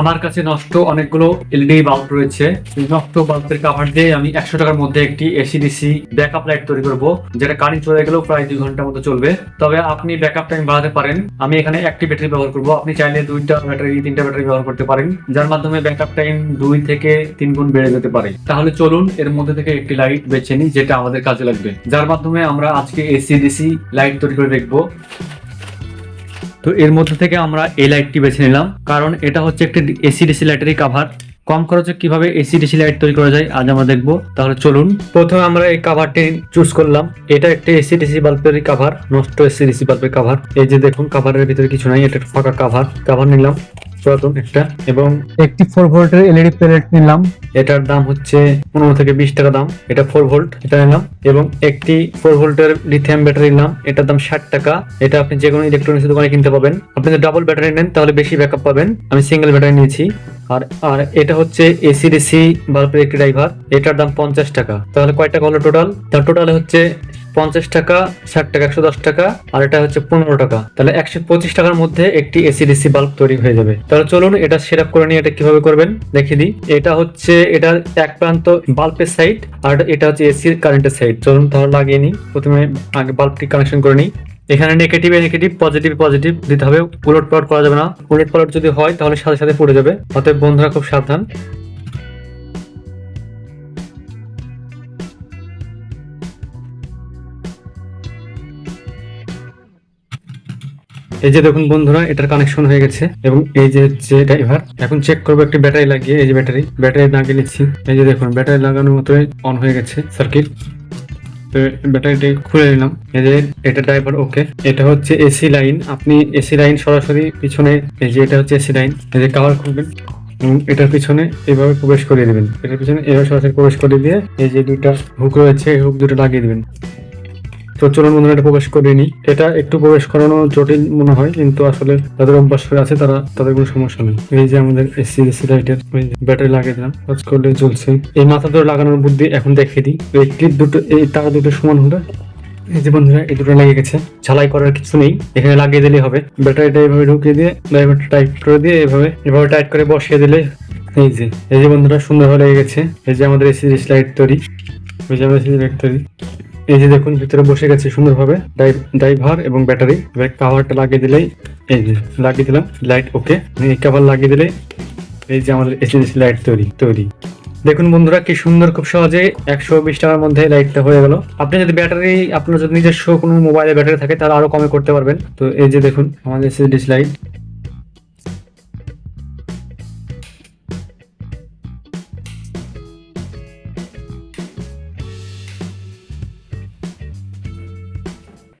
আমার কাছে নষ্ট অনেকগুলো এলইডি বাল্ব রয়েছে। এই নষ্ট বাল্বের কাভার দিয়ে আমি একশো টাকার মধ্যে একটি এসি ডিসি ব্যাকআপ লাইট তৈরি করব, যেটা কারেন্ট চলে গেলেও প্রায় দুই ঘণ্টার মতো চলবে। তবে আপনি ব্যাকআপ টাইম বাড়াতে পারেন। আমি এখানে একটি ব্যাটারি ব্যবহার করব। আপনি চাইলে দুইটা ব্যাটারি তিনটা ব্যাটারি ব্যবহার করতে পারেন, যার মাধ্যমে ব্যাকআপ টাইম দুই থেকে তিন গুণ বেড়ে যেতে পারে। তাহলে চলুন এর মধ্যে থেকে একটি লাইট বেছে নিই, যেটা আমাদের কাজে লাগবে। যার মাধ্যমে আমরা আজকে এসি ডিসি লাইট তৈরি করে দেখব। তো এর মধ্যে থেকে আমরা এই লাইটটি বেছে নিলাম। কারণ এটা হচ্ছে একটি এসি ডিসি লাইটেরই কাভার কম খরচে কীভাবে এসি ডিসি লাইট তৈরি করা যায় আজ আমরা দেখব। তাহলে চলুন। প্রথমে আমরা এই কাভারটি চুজ করলাম। এটা একটি এসি ডিসি বাল্বের কাভার নষ্ট এসি ডিসি বাল্বের কাভার এই যে দেখুন কাভারের ভিতরে কিছু নাই, এটা ফাঁকা কাভার কাভার নিলাম। পুরাতন একটা এবং একটি ফোর ভোল্টের এলইডি প্লেট নিলাম। এটার দাম হচ্ছে পনেরো থেকে বিশ টাকা দাম। এটা ফোর ভোল্ট এটা নিলাম এবং একটি ফোর ভোল্টের লিথিয়াম ব্যাটারি নিলাম এটার দাম ষাট টাকা। এটা আপনি যে কোনো ইলেকট্রনিক্স দোকানে কিনতে পাবেন। আপনি যদি ডাবল ব্যাটারি নেন তাহলে বেশি ব্যাকআপ পাবেন। আমি সিঙ্গেল ব্যাটারি নিয়েছি। আর আর এটা হচ্ছে এসি ডিসি বাল্বের একটি ড্রাইভার এটার দাম পঞ্চাশ টাকা। তাহলে কয় টাকা হলো টোটাল তার টোটাল হচ্ছে পঞ্চাশ টাকা, ষাট টাকা, একশো দশ টাকা, আর এটা হচ্ছে পনেরো টাকা। তাহলে একশো পঁচিশ টাকার মধ্যে একটি এসি ডিসি বাল্ব তৈরি হয়ে যাবে। তাহলে চলুন এটা সেট করে নিয়ে এটা কীভাবে করবেন? দেখিয়ে দিই। এটা হচ্ছে এটার এক প্রান্ত বাল্বের সাইড আর এটা হচ্ছে এসির কারেন্টের সাইড চলুন তাহলে লাগিয়ে নিই। প্রথমে আগে বাল্বটি কানেকশন করে নিই। এখানে নেগেটিভে নেগেটিভ পজিটিভ পজিটিভ দিতে হবে। উলট পালট করা যাবে না। উলট পালট যদি হয়, তাহলে সাথে সাথে পড়ে যাবে। অতএব বন্ধুরা খুব সাবধান। এই যে দেখুন বন্ধুরা, এটার কানেকশন হয়ে গেছে। এবং এই যে হচ্ছে ড্রাইভার এখন চেক করব একটি ব্যাটারি লাগিয়ে, এই যে ব্যাটারি ব্যাটারি লাগিয়ে নিচ্ছি। এই যে দেখুন ব্যাটারি লাগানোর মতোই অন হয়ে গেছে সার্কিট তো ব্যাটারিটি খুলে নিলাম। এই যে এটা ড্রাইভার ওকে এটা হচ্ছে এসি লাইন আপনি এসি লাইন সরাসরি পিছনে, এই যে এটা হচ্ছে এসি লাইন এই যে কাভার খুলবেন। এটার পিছনে এভাবে প্রবেশ করিয়ে দেবেন। এটার পিছনে এভাবে সরাসরি প্রবেশ করে দিয়ে এই যে দুইটা হুক রয়েছে হুক দুটো লাগিয়ে দিবেন। তো চলুন বন্ধুরা, এটা প্রবেশ করে নিই এটা একটু প্রবেশ করানো জটিল মনে হয়, কিন্তু আসলে যাদের অভ্যাস হয়ে আছে তারা, তাদের কোনো সমস্যা নেই। এই যে আমাদের এসি লাইটের ব্যাটারি লাগিয়ে দিলাম, কাজ করলে চলছে এই মাথা ধরে লাগানোর বুদ্ধি এখন দেখে দিই। এই ক্লিপ দুটো, এই তার দুটো সমান হলে। এই যে বন্ধুরা, এই দুটো লেগে গেছে। ঝালাই করার কিছু নেই। এখানে লাগিয়ে দিলেই হবে। ব্যাটারিটা এইভাবে ঢুকিয়ে দিয়ে ড্রাইভারটা টাইট করে দিয়ে এভাবে এভাবে টাইট করে বসিয়ে দিলে এই যে এই যে বন্ধুরা, সুন্দরভাবে লেগে গেছে। এই যে আমাদের এসি লাইট তৈরি। এই যে আমাদের এসি লাইট তৈরি। এই যে দেখুন, ভিতরে বসে গেছে সুন্দরভাবে ড্রাইভার এবং ব্যাটারি। কাভারটা লাগিয়ে দিলেই, এই যে লাগিয়ে দিলাম, লাইট ওকে। এই কাভার লাগিয়ে দিলে এই যে আমাদের এসিডিসি লাইট তৈরি তৈরি। দেখুন বন্ধুরা, কি সুন্দর, খুব সহজে একশো বিশ টাকার মধ্যে লাইটটা হয়ে গেল। আপনি যদি ব্যাটারি, আপনার যদি নিজস্ব কোনো মোবাইলে ব্যাটারি থাকে, তাহলে আরও কমে করতে পারবেন। তো এই যে দেখুন, আমাদের এসিডিসি লাইট।